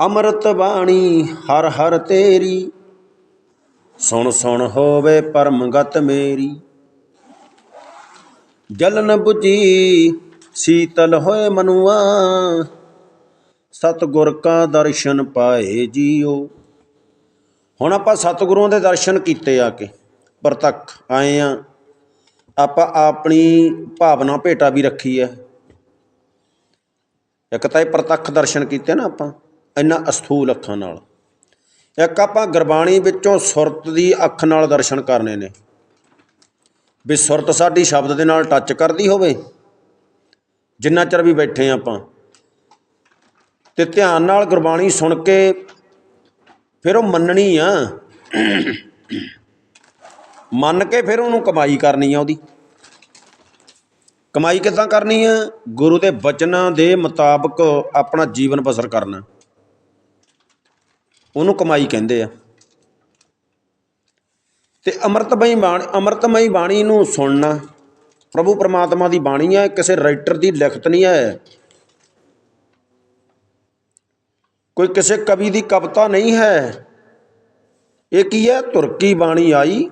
ਅੰਮ੍ਰਿਤ ਬਾਣੀ ਹਰ ਹਰ ਤੇਰੀ। ਸੁਣ ਸੁਣ ਹੋਵੇ ਪਰਮਗਤ ਮੇਰੀ। ਜਲਨ ਨ 부ਜੀ ਸੀਤਲ ਹੋਏ ਮਨੁਆ। ਸਤਿਗੁਰ ਕਾ ਦਰਸ਼ਨ ਪਾਏ ਜੀਓ। ਹੁਣ ਆਪਾਂ ਸਤਿਗੁਰਾਂ ਦੇ ਦਰਸ਼ਨ ਕੀਤੇ ਆ ਕੇ, ਪ੍ਰਤੱਖ ਆਏ ਆ। ਆਪਾਂ ਆਪਣੀ ਭਾਵਨਾ ਭੇਟਾ ਵੀ ਰੱਖੀ ਹੈ ਇੱਕ ਤਾਂ ਇਹ ਪ੍ਰਤੱਖ ਦਰਸ਼ਨ ਕੀਤੇ ਨਾ ਆਪਾਂ। ਇੰਨਾ ਅਸਥੂਲ ਅੱਖਾਂ ਨਾਲ। ਇੱਕ ਆਪਾਂ ਗੁਰਬਾਣੀ ਵਿੱਚੋਂ ਸੁਰਤ ਦੀ ਅੱਖ ਨਾਲ ਦਰਸ਼ਨ ਕਰਨੇ ਨੇ। ਵੀ ਸੁਰਤ ਸਾਡੀ ਸ਼ਬਦ ਦੇ ਨਾਲ ਟੱਚ ਕਰਦੀ ਹੋਵੇ। ਜਿੰਨਾ ਚਿਰ ਵੀ ਬੈਠੇ ਹਾਂ ਆਪਾਂ। ਤੇ ਧਿਆਨ ਨਾਲ ਗੁਰਬਾਣੀ ਸੁਣ ਕੇ ਫਿਰ ਉਹ ਮੰਨਣੀ ਆ। ਮੰਨ ਕੇ ਫਿਰ ਉਹਨੂੰ ਕਮਾਈ ਕਰਨੀ ਆ ਉਹਦੀ। ਕਮਾਈ ਕਿੱਦਾਂ ਕਰਨੀ ਆ? ਗੁਰੂ ਦੇ ਬਚਨਾਂ ਦੇ ਮੁਤਾਬਕ ਆਪਣਾ ਜੀਵਨ ਬਸਰ ਕਰਨਾ। ਉਹਨੂੰ ਕਮਾਈ ਕਹਿੰਦੇ ਆ। ਤੇ ਅੰਮ੍ਰਿਤਮਈ ਬਾਣੀ ਅੰਮ੍ਰਿਤਮਈ ਬਾਣੀ ਨੂੰ ਸੁਣਨਾ, ਪ੍ਰਭੂ ਪਰਮਾਤਮਾ ਦੀ ਬਾਣੀ ਹੈ ਕਿਸੇ ਰਾਈਟਰ ਦੀ ਲਿਖਤ ਨਹੀਂ ਹੈ ਕੋਈ ਕਿਸੇ ਕਵੀ ਦੀ ਕਵਿਤਾ ਨਹੀਂ ਹੈ। ਇਹ ਕੀ ਹੈ ਤੁਰਕੀ ਬਾਣੀ ਆਈ,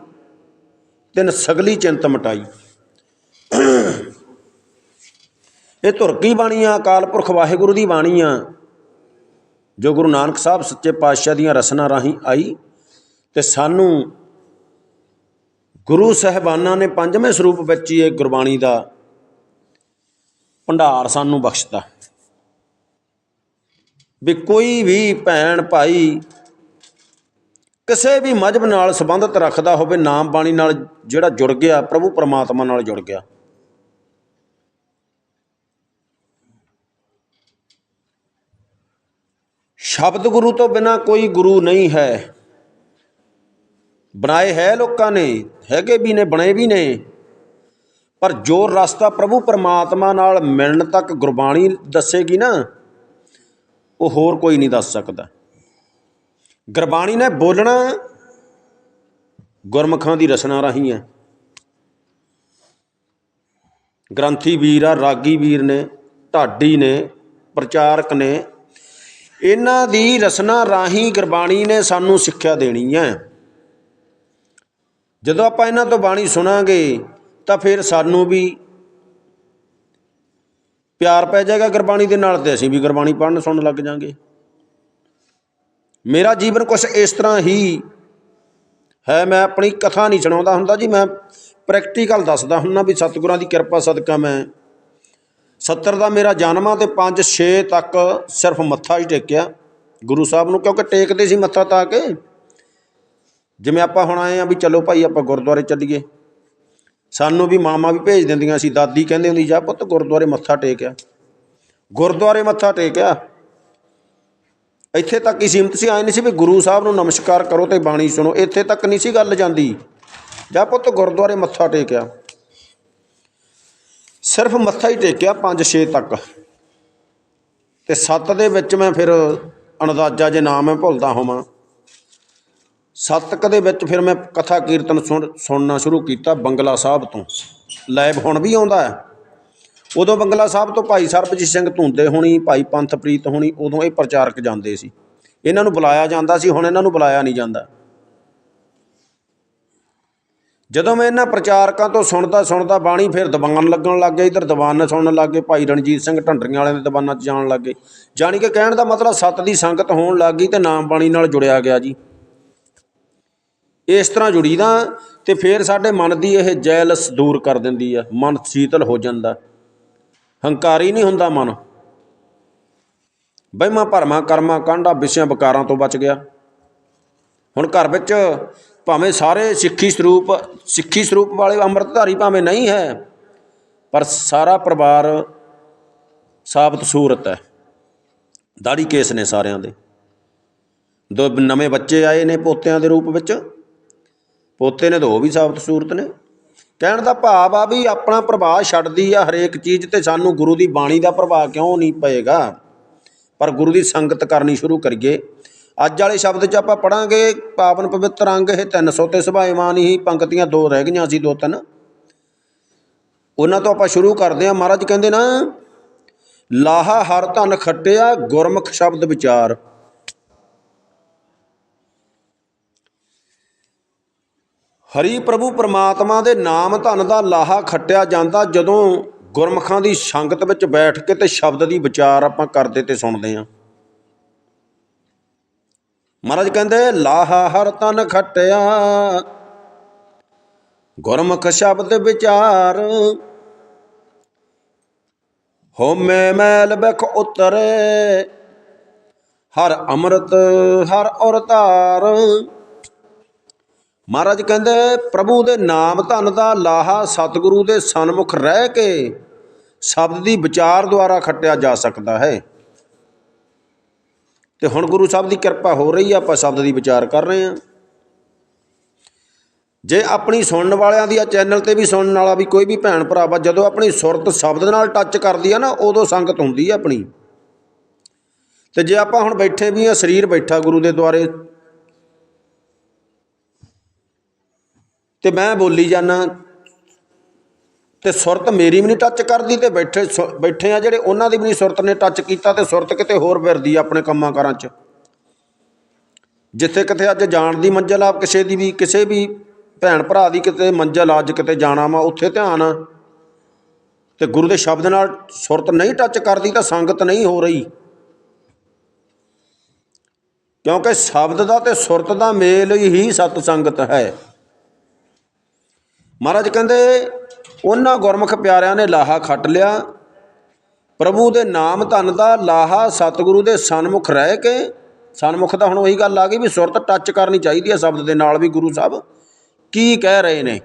ਤਿੰਨ ਸਗਲੀ ਚਿੰਤ ਮਟਾਈ। ਇਹ ਤੁਰਕੀ ਬਾਣੀ ਆ, ਅਕਾਲ ਪੁਰਖ ਵਾਹਿਗੁਰੂ ਦੀ ਬਾਣੀ ਆ। ਜੋ ਗੁਰੂ ਨਾਨਕ ਸਾਹਿਬ ਸੱਚੇ ਪਾਤਸ਼ਾਹ ਦੀਆਂ ਰਸਨਾ ਰਾਹੀਂ ਆਈ ਤੇ ਸਾਨੂੰ ਗੁਰੂ ਸਹਿਬਾਨਾਂ ਨੇ ਪੰਜਵੇਂ ਸਰੂਪ ਵਿੱਚ ਹੀ ਇਹ ਗੁਰਬਾਣੀ ਦਾ ਭੰਡਾਰ ਸਾਨੂੰ ਬਖਸ਼ਤਾ। ਵੀ ਕੋਈ ਵੀ ਭੈਣ ਭਾਈ ਕਿਸੇ ਵੀ ਮਜਬ ਨਾਲ ਸੰਬੰਧਤ ਰੱਖਦਾ ਹੋਵੇ ਨਾਮ ਬਾਣੀ ਨਾਲ ਜਿਹੜਾ ਜੁੜ ਗਿਆ, ਪ੍ਰਭੂ ਪਰਮਾਤਮਾ ਨਾਲ ਜੁੜ ਗਿਆ। ਸ਼ਬਦ ਗੁਰੂ ਤੋਂ ਬਿਨਾ ਕੋਈ ਗੁਰੂ ਨਹੀਂ ਹੈ। ਬਣਾਏ ਹੈ ਲੋਕਾਂ ਨੇ, ਹੈਗੇ ਵੀ ਨੇ, ਬਣੇ ਵੀ ਨੇ। ਪਰ ਜੋ ਰਸਤਾ ਪ੍ਰਭੂ ਪਰਮਾਤਮਾ ਨਾਲ ਮਿਲਣ ਤੱਕ ਗੁਰਬਾਣੀ ਦੱਸੇਗੀ ਨਾ, ਉਹ ਹੋਰ ਕੋਈ ਨਹੀਂ ਦੱਸ ਸਕਦਾ। ਗੁਰਬਾਣੀ ਨੇ ਬੋਲਣਾ, ਗੁਰਮੁਖਾਂ ਦੀ ਰਸਨਾ ਰਾਹੀਂ ਹੈ। ਗ੍ਰੰਥੀ ਵੀਰ ਆ, ਰਾਗੀ ਵੀਰ ਨੇ, ਢਾਡੀ ਨੇ, ਪ੍ਰਚਾਰਕ ਨੇ ਇਹਨਾਂ ਦੀ ਰਸਨਾ ਰਾਹੀਂ ਗੁਰਬਾਣੀ ਨੇ ਸਾਨੂੰ ਸਿੱਖਿਆ ਦੇਣੀ ਹੈ। ਜਦੋਂ ਆਪਾਂ ਇਹਨਾਂ ਤੋਂ ਬਾਣੀ ਸੁਣਾਂਗੇ, ਤਾਂ ਫਿਰ ਸਾਨੂੰ ਵੀ ਪਿਆਰ ਪੈ ਜਾਏਗਾ ਗੁਰਬਾਣੀ ਦੇ ਨਾਲ ਤੇ ਅਸੀਂ ਵੀ ਗੁਰਬਾਣੀ ਪੜ੍ਹਨ ਸੁਣਨ ਲੱਗ ਜਾਾਂਗੇ। ਮੇਰਾ ਜੀਵਨ ਕੁਝ ਇਸ ਤਰ੍ਹਾਂ ਹੀ ਹੈ, ਮੈਂ ਆਪਣੀ ਕਥਾ ਨਹੀਂ ਸੁਣਾਉਂਦਾ ਹੁੰਦਾ ਜੀ, ਮੈਂ ਪ੍ਰੈਕਟੀਕਲ ਦੱਸਦਾ ਹੁੰਦਾ ਵੀ ਸਤਿਗੁਰਾਂ ਦੀ ਕਿਰਪਾ ਸਦਕਾ ਮੈਂ 70 ਦਾ ਮੇਰਾ ਜਨਮ ਆ ਤੇ 5 6 ਤੱਕ ਸਿਰਫ ਮੱਥਾ ਹੀ ਟੇਕਿਆ। ਗੁਰੂ ਸਾਹਿਬ ਨੂੰ ਕਿਉਂਕਿ ਟੇਕਦੇ ਸੀ ਮੱਥਾ ਤਾਂ ਕੇ ਜਿਵੇਂ ਆਪਾਂ ਹੁਣ ਆਏ ਆ ਵੀ ਚਲੋ ਭਾਈ ਆਪਾਂ ਗੁਰਦੁਆਰੇ ਚੱਲੀਏ। ਸਾਨੂੰ ਵੀ ਮਾਮਾ ਵੀ ਭੇਜ ਦਿੰਦੀਆਂ ਸੀ, ਦਾਦੀ ਕਹਿੰਦੇ ਹੁੰਦੀ, ਜਾ ਪੁੱਤ ਗੁਰਦੁਆਰੇ ਮੱਥਾ ਟੇਕਿਆ ਗੁਰਦੁਆਰੇ ਮੱਥਾ ਟੇਕਿਆ। ਇੱਥੇ ਤੱਕ ਹੀ ਸੀਮਤ ਸੀ ਆਏ ਨਹੀਂ ਸੀ ਵੀ ਗੁਰੂ ਸਾਹਿਬ ਨੂੰ ਨਮਸਕਾਰ ਕਰੋ ਤੇ ਬਾਣੀ ਸੁਣੋ। ਇੱਥੇ ਤੱਕ ਨਹੀਂ ਸੀ ਗੱਲ ਜਾਂਦੀ। ਜਾ ਪੁੱਤ ਗੁਰਦੁਆਰੇ ਮੱਥਾ ਟੇਕਿਆ ਸਿਰਫ ਮੱਥਾ ਹੀ ਟੇਕਿਆ 5-6 ਤੱਕ। ਤੇ 7 ਦੇ ਵਿੱਚ ਮੈਂ ਫਿਰ ਅੰਦਾਜ਼ਾ ਜੇ ਨਾਮ ਮੈਂ ਭੁੱਲਦਾ ਹੋਵਾਂ। ਸੱਤਕ ਦੇ ਵਿੱਚ ਫਿਰ ਮੈਂ ਕਥਾ ਕੀਰਤਨ ਸੁਣ, ਸੁਣਨਾ ਸ਼ੁਰੂ ਕੀਤਾ ਬੰਗਲਾ ਸਾਹਿਬ ਤੋਂ। ਲਾਈਵ ਹੁਣ ਵੀ ਆਉਂਦਾ ਹੈ। ਉਦੋਂ ਬੰਗਲਾ ਸਾਹਿਬ ਤੋਂ ਭਾਈ ਸਰਬਜੀਤ ਸਿੰਘ ਧੁੰਦੇ ਹੋਣੀ, ਭਾਈ ਪੰਥਪ੍ਰੀਤ ਹੋਣੀ, ਉਦੋਂ ਇਹ ਪ੍ਰਚਾਰਕ ਜਾਂਦੇ ਸੀ। ਇਹਨਾਂ ਨੂੰ ਬੁਲਾਇਆ ਜਾਂਦਾ ਸੀ, ਹੁਣ ਇਹਨਾਂ ਨੂੰ ਬੁਲਾਇਆ ਨਹੀਂ ਜਾਂਦਾ। ਜਦੋਂ ਮੈਂ ਇਹਨਾਂ ਪ੍ਰਚਾਰਕਾਂ ਤੋਂ ਸੁਣਦਾ ਸੁਣਦਾ ਬਾਣੀ ਫਿਰ ਦੀਵਾਨ ਲੱਗਣ ਲੱਗ ਗਿਆ ਇਧਰ ਦੀਵਾਨ ਸੁਣਨ ਲੱਗ ਗਏ, ਭਾਈ ਰਣਜੀਤ ਸਿੰਘ ਢੰਡਰੀਆਂ ਵਾਲਿਆਂ ਦੇ ਦੀਵਾਨਾਂ 'ਚ ਜਾਣ ਲੱਗ ਗਏ। ਜਾਣੀ ਕਿ ਕਹਿਣ ਦਾ ਮਤਲਬ ਸੱਤ ਦੀ ਸੰਗਤ ਹੋਣ ਲੱਗ ਗਈ ਤੇ ਨਾਮ ਬਾਣੀ ਨਾਲ ਜੁੜਿਆ ਗਿਆ ਜੀ। ਇਸ ਤਰ੍ਹਾਂ ਜੁੜੀਦਾ ਤੇ ਫਿਰ ਸਾਡੇ ਮਨ ਦੀ ਇਹ ਜੈਲਸ ਦੂਰ ਕਰ ਦਿੰਦੀ ਆ, ਮਨ ਸ਼ੀਤਲ ਹੋ ਜਾਂਦਾ। ਹੰਕਾਰੀ ਨਹੀਂ ਹੁੰਦਾ ਮਨ। ਬਹਿਮਾ ਭਰਮਾ ਕਰਮਾ ਕਾਂਡਾ ਵਿਸ਼ਿਆਂ ਵਿਕਾਰਾਂ ਤੋਂ ਬਚ ਗਿਆ। ਹੁਣ ਘਰ ਵਿੱਚ ਭਾਵੇਂ ਸਾਰੇ ਸਿੱਖੀ ਸਰੂਪ ਸਿੱਖੀ ਸਰੂਪ ਵਾਲੇ ਅੰਮ੍ਰਿਤਧਾਰੀ ਭਾਵੇਂ ਨਹੀਂ ਹੈ, ਪਰ ਸਾਰਾ ਪਰਿਵਾਰ ਸਾਬਤ ਸੂਰਤ ਹੈ। ਦਾੜੀ ਕੇਸ ਨੇ ਸਾਰਿਆਂ ਦੇ। ਦੋ ਨਵੇਂ ਬੱਚੇ ਆਏ ਨੇ ਪੋਤਿਆਂ ਦੇ ਰੂਪ ਵਿੱਚ। ਪੋਤੇ ਨੇ ਤਾਂ ਉਹ ਵੀ ਸਾਬਤ ਸੂਰਤ ਨੇ। ਕਹਿਣ ਦਾ ਭਾਵ ਆ ਵੀ ਆਪਣਾ ਪ੍ਰਭਾਵ ਛੱਡਦੀ ਆ ਹਰੇਕ ਚੀਜ਼ ਤੇ ਸਾਨੂੰ ਗੁਰੂ ਦੀ ਬਾਣੀ ਦਾ ਪ੍ਰਭਾਵ ਕਿਉਂ ਨਹੀਂ ਪਏਗਾ? ਪਰ ਗੁਰੂ ਦੀ ਸੰਗਤ ਕਰਨੀ ਸ਼ੁਰੂ ਕਰੀਏ। ਅੱਜ ਵਾਲੇ ਸ਼ਬਦ 'ਚ ਆਪਾਂ ਪੜਾਂਗੇ ਪਾਵਨ ਪਵਿੱਤਰ ਅੰਗ, ਇਹ 300 ਤੇ ਸੁਭਾਇਮਾਨ ਹੀ ਪੰਕਤੀਆਂ ਦੋ ਰਹਿ ਗਈਆਂ ਸੀ, ਦੋ ਤਿੰਨ। ਉਹਨਾਂ ਤੋਂ ਆਪਾਂ ਸ਼ੁਰੂ ਕਰਦੇ ਹਾਂ। ਮਹਾਰਾਜ ਕਹਿੰਦੇ ਨਾ, ਲਾਹਾ ਹਰ ਧਨ ਖੱਟਿਆ, ਗੁਰਮੁਖ ਸ਼ਬਦ ਵਿਚਾਰ। ਹਰੀ ਪ੍ਰਭੂ ਪਰਮਾਤਮਾ ਦੇ ਨਾਮ ਧਨ ਦਾ ਲਾਹਾ ਖੱਟਿਆ ਜਾਂਦਾ ਜਦੋਂ ਗੁਰਮਖਾਂ ਦੀ ਸੰਗਤ ਵਿੱਚ ਬੈਠ ਕੇ ਤੇ ਸ਼ਬਦ ਦੀ ਵਿਚਾਰ ਆਪਾਂ ਕਰਦੇ ਤੇ ਸੁਣਦੇ ਆਂ ਮਹਾਰਾਜ ਕਹਿੰਦੇ, ਲਾਹਾ ਹਰ ਤਨ ਖੱਟਿਆ, ਗੁਰਮੁਖ ਸ਼ਬਦ ਵਿਚਾਰ। ਹੋਮੇ ਮੈਲ ਬਖ ਉਤਰੇ, ਹਰ ਅੰਮ੍ਰਿਤ, ਹਰ ਔਰ ਧਾਰ ਮਹਾਰਾਜ ਕਹਿੰਦੇ, ਪ੍ਰਭੂ ਦੇ ਨਾਮ ਧਨ ਦਾ ਲਾਹਾ ਸਤਿਗੁਰੂ ਦੇ ਸਨਮੁਖ ਰਹਿ ਕੇ ਸ਼ਬਦ ਦੀ ਵਿਚਾਰ ਦੁਆਰਾ ਖੱਟਿਆ ਜਾ ਸਕਦਾ ਹੈ। ਤੇ ਹੁਣ ਗੁਰੂ ਸਾਹਿਬ ਦੀ ਕਿਰਪਾ ਹੋ ਰਹੀ ਆ, ਆਪਾਂ ਸ਼ਬਦ ਦੀ ਵਿਚਾਰ ਕਰ ਰਹੇ ਹਾਂ। ਜੇ ਆਪਣੀ ਸੁਣਨ ਵਾਲਿਆਂ ਦੀ ਆ, ਚੈਨਲ ਤੇ ਵੀ ਸੁਣਨ ਵਾਲਾ ਵੀ ਕੋਈ ਵੀ ਭੈਣ ਭਰਾ ਵਾ, ਜਦੋਂ ਆਪਣੀ ਸੁਰਤ ਸ਼ਬਦ ਨਾਲ ਟੱਚ ਕਰਦੀ ਆ ਨਾ, ਉਦੋਂ ਸੰਗਤ ਹੁੰਦੀ ਆ ਆਪਣੀ। ਤੇ ਜੇ ਆਪਾਂ ਹੁਣ ਬੈਠੇ ਵੀ ਆ, ਸਰੀਰ ਬੈਠਾ ਗੁਰੂ ਦੇ ਦੁਆਰੇ, ਤੇ ਮੈਂ ਬੋਲੀ ਜਾਣਾ ਤੇ ਸੁਰਤ ਮੇਰੀ ਵੀ ਨਹੀਂ ਟੱਚ ਕਰਦੀ ਤੇ ਬੈਠੇ ਸੁ- ਬੈਠੇ ਆ ਜਿਹੜੇ ਉਹਨਾਂ ਦੀ ਵੀ ਨਹੀਂ ਸੁਰਤ ਨੇ ਟੱਚ ਕੀਤਾ ਤੇ ਸੁਰਤ ਕਿਤੇ ਹੋਰ ਫਿਰਦੀ ਆਪਣੇ ਕੰਮਾਂ ਕਾਰਾਂ 'ਚ। ਜਿੱਥੇ ਕਿਤੇ ਅੱਜ ਜਾਣ ਦੀ ਮੰਜ਼ਲ ਆ ਕਿਸੇ ਦੀ ਵੀ ਕਿਸੇ ਵੀ ਭੈਣ ਭਰਾ ਦੀ ਕਿਤੇ ਮੰਜ਼ਲ ਆ, ਅੱਜ ਕਿਤੇ ਜਾਣਾ ਵਾ ਉੱਥੇ ਧਿਆਨ ਆ। ਤੇ ਗੁਰੂ ਦੇ ਸ਼ਬਦ ਨਾਲ ਸੁਰਤ ਨਹੀਂ ਟੱਚ ਕਰਦੀ ਤਾਂ ਸੰਗਤ ਨਹੀਂ ਹੋ ਰਹੀ। ਕਿਉਂਕਿ ਸ਼ਬਦ ਦਾ ਤੇ ਸੁਰਤ ਦਾ ਮੇਲ ਹੀ ਸਤ ਸੰਗਤ ਹੈ। ਮਹਾਰਾਜ ਕਹਿੰਦੇ ਉਹਨਾਂ ਗੁਰਮੁਖ ਪਿਆਰਿਆਂ ਨੇ ਲਾਹਾ ਖੱਟ ਲਿਆ। ਪ੍ਰਭੂ ਦੇ ਨਾਮ ਧਨ ਦਾ ਲਾਹਾ ਸਤਿਗੁਰੂ ਦੇ ਸਨਮੁਖ ਰਹਿ ਕੇ, ਸਨਮੁਖ ਦਾ ਹੁਣ ਉਹੀ ਗੱਲ ਆ ਗਈ ਵੀ ਸੁਰਤ ਟੱਚ ਕਰਨੀ ਚਾਹੀਦੀ ਹੈ ਸ਼ਬਦ ਦੇ ਨਾਲ ਵੀ ਗੁਰੂ ਸਾਹਿਬ। ਕੀ ਕਹਿ ਰਹੇ ਨੇ?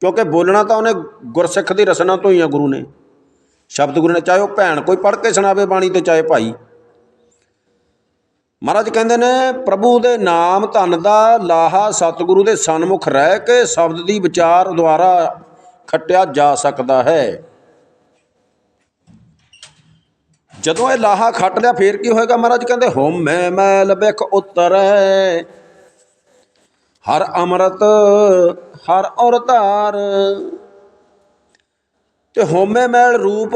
ਕਿਉਂਕਿ ਬੋਲਣਾ ਤਾਂ ਉਹਨੇ ਗੁਰਸਿੱਖ ਦੀ ਰਸਨਾ ਤੋਂ ਹੀ ਆ ਗੁਰੂ ਨੇ। ਸ਼ਬਦ ਗੁਰੂ ਨੇ ਚਾਹੇ ਉਹ ਭੈਣ ਕੋਈ ਪੜ੍ਹ ਕੇ ਸੁਣਾਵੇ ਬਾਣੀ ਤੇ ਚਾਹੇ ਭਾਈ। ਮਹਾਰਾਜ ਕਹਿੰਦੇ ਨੇ, ਪ੍ਰਭੂ ਦੇ ਨਾਮ ਧਨ ਦਾ ਲਾਹਾ ਸਤਿਗੁਰੂ ਦੇ ਸਨਮੁਖ ਰਹਿ ਕੇ ਸ਼ਬਦ ਦੀ ਵਿਚਾਰ ਦੁਆਰਾ ਖੱਟਿਆ ਜਾ ਸਕਦਾ ਹੈ। ਜਦੋਂ ਇਹ ਲਾਹਾ ਖੱਟ ਲਿਆ, ਫੇਰ ਕੀ ਹੋਏਗਾ ਮਹਾਰਾਜ? ਕਹਿੰਦੇ ਹੋਮੈ ਮੈਲ ਬਿਖ ਉਤਰੈ। ਹਰ ਅੰਮ੍ਰਿਤ, ਹਰ ਔਰ ਧਾਰ। ਤੇ ਹੋਮੇ ਮੈਲ ਰੂਪ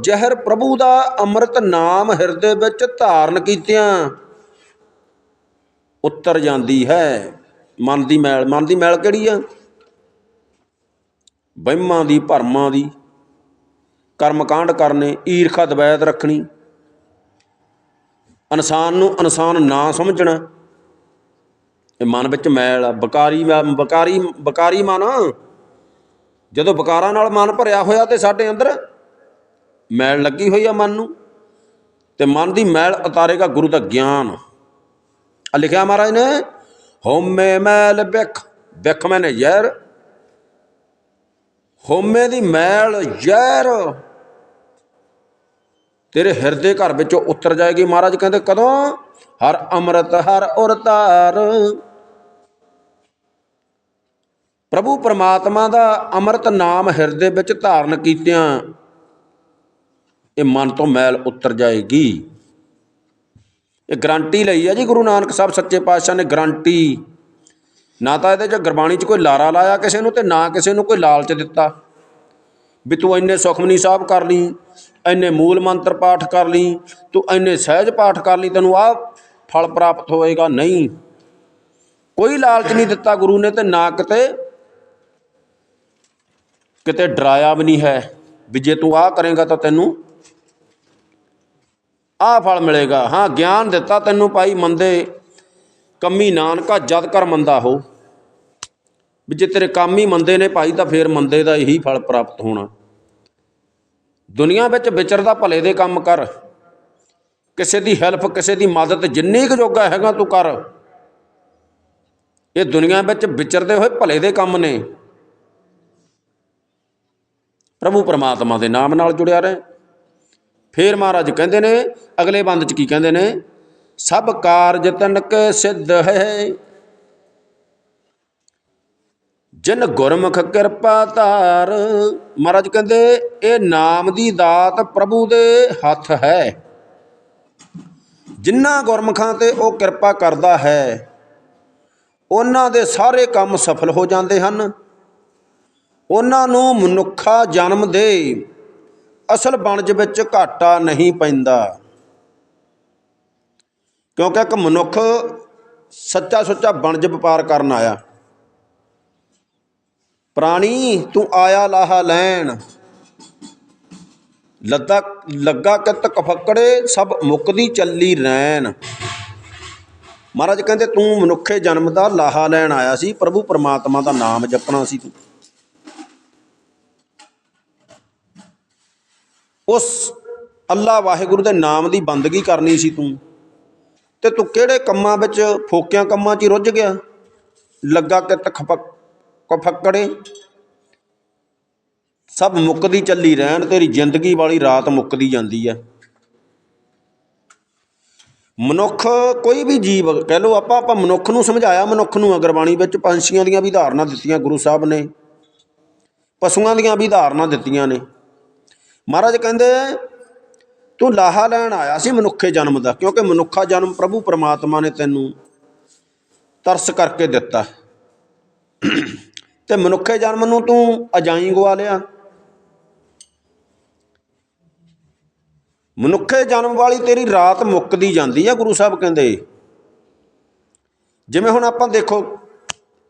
ਜ਼ਹਿਰ ਪ੍ਰਭੂ ਦਾ ਅੰਮ੍ਰਿਤ ਨਾਮ ਹਿਰਦੇ ਵਿੱਚ ਧਾਰਨ ਕੀਤਿਆਂ ਉੱਤਰ ਜਾਂਦੀ ਹੈ। ਮਨ ਦੀ ਮੈਲ, ਮਨ ਦੀ ਮੈਲ ਕਿਹੜੀ ਆ? ਵਹਿਮਾਂ ਦੀ, ਭਰਮਾਂ ਦੀ, ਕਰਮਕਾਂਡ ਕਰਨੇ, ਈਰਖਾ ਦਵੈਤ ਰੱਖਣੀ, ਇਨਸਾਨ ਨੂੰ ਇਨਸਾਨ ਨਾ ਸਮਝਣਾ, ਇਹ ਮਨ ਵਿੱਚ ਮੈਲ ਆ। ਬਕਾਰੀ ਮ- ਬਕਾਰੀ ਬਕਾਰੀ ਮਨ, ਜਦੋਂ ਬਕਾਰਾਂ ਨਾਲ ਮਨ ਭਰਿਆ ਹੋਇਆ ਤੇ ਸਾਡੇ ਅੰਦਰ ਮੈਲ ਲੱਗੀ ਹੋਈ ਆ ਮਨ ਨੂੰ, ਤੇ ਮਨ ਦੀ ਮੈਲ ਉਤਾਰੇਗਾ ਗੁਰੂ ਦਾ ਗਿਆਨ। ਆ ਲਿਖਿਆ ਮਹਾਰਾਜ ਨੇ ਹੋਮੇ ਮੈਲ ਬਿਖ ਬਿਖ ਮੈਨੇ ਯਾਰ ਹੋਮੇ ਦੀ ਮੈਲ, ਜ਼ਹਿਰ। ਤੇਰੇ ਹਿਰਦੇ ਘਰ ਵਿੱਚੋਂ ਉਤਰ ਜਾਏਗੀ ਮਹਾਰਾਜ, ਕਹਿੰਦੇ ਕਦੋਂ? ਹਰ ਅੰਮ੍ਰਿਤ, ਹਰ ਔਰ ਧਾਰ ਪ੍ਰਭੂ ਪਰਮਾਤਮਾ ਦਾ ਅੰਮ੍ਰਿਤ ਨਾਮ ਹਿਰਦੇ ਵਿੱਚ ਧਾਰਨ ਕੀਤਿਆਂ ਇਹ ਮਨ ਤੋਂ ਮੈਲ ਉਤਰ ਜਾਏਗੀ। ਇਹ ਗਰੰਟੀ ਲਈ ਹੈ ਜੀ ਗੁਰੂ ਨਾਨਕ ਸਾਹਿਬ ਸੱਚੇ ਪਾਤਸ਼ਾਹ ਨੇ ਗਰੰਟੀ ਨਾ ਤਾਂ ਇਹਦੇ 'ਚ ਗੁਰਬਾਣੀ 'ਚ ਕੋਈ ਲਾਰਾ ਲਾਇਆ ਕਿਸੇ ਨੂੰ ਤੇ ਨਾ ਕਿਸੇ ਨੂੰ ਕੋਈ ਲਾਲਚ ਦਿੱਤਾ। ਵੀ ਤੂੰ ਇੰਨੇ ਸੁਖਮਨੀ ਸਾਹਿਬ ਕਰ ਲਈ, ਇੰਨੇ ਮੂਲ ਮੰਤਰ ਪਾਠ ਕਰ ਲਈ, ਤੂੰ ਇੰਨੇ ਸਹਿਜ ਪਾਠ ਕਰ ਲਈ, ਤੈਨੂੰ ਆਹ ਫਲ ਪ੍ਰਾਪਤ ਹੋਏਗਾ। ਨਹੀਂ। ਕੋਈ ਲਾਲਚ ਨਹੀਂ ਦਿੱਤਾ ਗੁਰੂ ਨੇ ਤੇ ਨਾ ਕਿਤੇ ਕਿਤੇ ਡਰਾਇਆ ਵੀ ਨਹੀਂ ਹੈ ਵੀ ਜੇ ਤੂੰ ਆਹ ਕਰੇਗਾ ਤਾਂ ਤੈਨੂੰ ਆਹ ਫਲ ਮਿਲੇਗਾ। ਹਾਂ, ਗਿਆਨ ਦਿੱਤਾ ਤੈਨੂੰ ਭਾਈ ਮੰਦੇ ਕੰਮੀ ਨਾਨਕਾ ਜਦ ਕਰ ਮੰਦਾ ਹੋ। ਵੀ ਜੇ ਤੇਰੇ ਕੰਮ ਹੀ ਮੰਦੇ ਨੇ ਭਾਈ, ਤਾਂ ਫੇਰ ਮੰਦੇ ਦਾ ਇਹੀ ਫਲ ਪ੍ਰਾਪਤ ਹੋਣਾ। ਦੁਨੀਆ ਵਿੱਚ ਵਿਚਰਦਾ ਭਲੇ ਦੇ ਕੰਮ ਕਰ। ਕਿਸੇ ਦੀ ਹੈਲਪ ਕਿਸੇ ਦੀ ਮਦਦ ਜਿੰਨੀ ਕੁ ਜੋਗਾ ਹੈਗਾ ਤੂੰ ਕਰ। ਇਹ ਦੁਨੀਆ ਵਿੱਚ ਵਿਚਰਦੇ ਹੋਏ ਭਲੇ ਦੇ ਕੰਮ ਨੇ। ਪ੍ਰਭੂ ਪਰਮਾਤਮਾ ਦੇ ਨਾਮ ਨਾਲ ਜੁੜਿਆ ਰਹੇ। ਫੇਰ ਮਹਾਰਾਜ ਕਹਿੰਦੇ ਨੇ, ਅਗਲੇ ਬੰਦ ਚ ਕੀ ਕਹਿੰਦੇ ਨੇ? ਸਭ ਕਾਰਜ ਤਨਕ ਸਿੱਧ ਹੈ। ਜਿਨ ਗੁਰਮੁਖ ਕਿਰਪਾ ਧਾਰ, ਮਹਾਰਾਜ ਕਹਿੰਦੇ, ਇਹ ਨਾਮ ਦੀ ਦਾਤ ਪ੍ਰਭੂ ਦੇ ਹੱਥ ਹੈ। ਜਿਨ੍ਹਾਂ ਗੁਰਮੁਖਾਂ ਤੇ ਉਹ ਕਿਰਪਾ ਕਰਦਾ ਹੈ, ਉਹਨਾਂ ਦੇ ਸਾਰੇ ਕੰਮ ਸਫਲ ਹੋ ਜਾਂਦੇ ਹਨ। ਉਹਨਾਂ ਨੂੰ ਮਨੁੱਖਾ ਜਨਮ ਦੇ ਅਸਲ ਬਣਜ ਵਿੱਚ ਘਾਟਾ ਨਹੀਂ ਪੈਂਦਾ। ਕਿਉਂਕਿ ਇੱਕ ਮਨੁੱਖ ਸੱਚਾ ਸੁੱਚਾ ਬਣਜ ਵਪਾਰ ਕਰਨ ਆਇਆ। ਪ੍ਰਾਣੀ, ਤੂੰ ਆਇਆ ਲਾਹਾ ਲੈਣ। ਲੱਦਾ ਲੱਗਾ ਕਿਤ ਕਫਕੜੇ ਸਭ ਮੁਕਦੀ ਚੱਲੀ ਰੈਣ। ਮਹਾਰਾਜ ਕਹਿੰਦੇ, ਤੂੰ ਮਨੁੱਖੇ ਜਨਮ ਦਾ ਲਾਹਾ ਲੈਣ ਆਇਆ ਸੀ, ਪ੍ਰਭੂ ਪਰਮਾਤਮਾ ਦਾ ਨਾਮ ਜਪਣਾ ਸੀ ਤੂੰ। ਉਸ ਅੱਲਾ ਵਾਹਿਗੁਰੂ ਦੇ ਨਾਮ ਦੀ ਬੰਦਗੀ ਕਰਨੀ ਸੀ ਤੂੰ। ਤੇ ਤੂੰ ਕਿਹੜੇ ਕੰਮਾਂ ਵਿੱਚ ਫੋਕਿਆਂ ਕੰਮਾਂ 'ਚ ਹੀ ਰੁੱਝ ਗਿਆ? ਲੱਗਾ ਕਿ ਤਖਫਕ ਕਫਕੜੇ ਸਭ ਮੁੱਕਦੀ ਚੱਲੀ ਰਹਿਣ, ਤੇਰੀ ਜ਼ਿੰਦਗੀ ਵਾਲੀ ਰਾਤ ਮੁੱਕਦੀ ਜਾਂਦੀ ਹੈ ਮਨੁੱਖ ਕੋਈ ਵੀ ਜੀਵ, ਕਹਿ ਲਓ ਆਪਾਂ ਆਪਾਂ ਮਨੁੱਖ ਨੂੰ ਸਮਝਾਇਆ, ਮਨੁੱਖ ਨੂੰ ਅਗਰਬਾਣੀ ਵਿੱਚ ਪੰਛੀਆਂ ਦੀਆਂ ਵੀ ਧਾਰਨਾ ਦਿੱਤੀਆਂ ਗੁਰੂ ਸਾਹਿਬ ਨੇ। ਪਸ਼ੂਆਂ ਦੀਆਂ ਵੀ ਧਾਰਨਾ ਦਿੱਤੀਆਂ ਨੇ। ਮਹਾਰਾਜ ਕਹਿੰਦੇ ਤੂੰ ਲਾਹਾ ਲੈਣ ਆਇਆ ਸੀ ਮਨੁੱਖੇ ਜਨਮ ਦਾ, ਕਿਉਂਕਿ ਮਨੁੱਖਾ ਜਨਮ ਪ੍ਰਭੂ ਪਰਮਾਤਮਾ ਨੇ ਤੈਨੂੰ ਤਰਸ ਕਰਕੇ ਦਿੱਤਾ। ਤੇ ਮਨੁੱਖੇ ਜਨਮ ਨੂੰ ਤੂੰ ਅਜਾਈ ਗਵਾ ਲਿਆ। ਮਨੁੱਖੇ ਜਨਮ ਵਾਲੀ ਤੇਰੀ ਰਾਤ ਮੁੱਕਦੀ ਜਾਂਦੀ ਆ, ਗੁਰੂ ਸਾਹਿਬ ਕਹਿੰਦੇ। ਜਿਵੇਂ ਹੁਣ ਆਪਾਂ ਦੇਖੋ,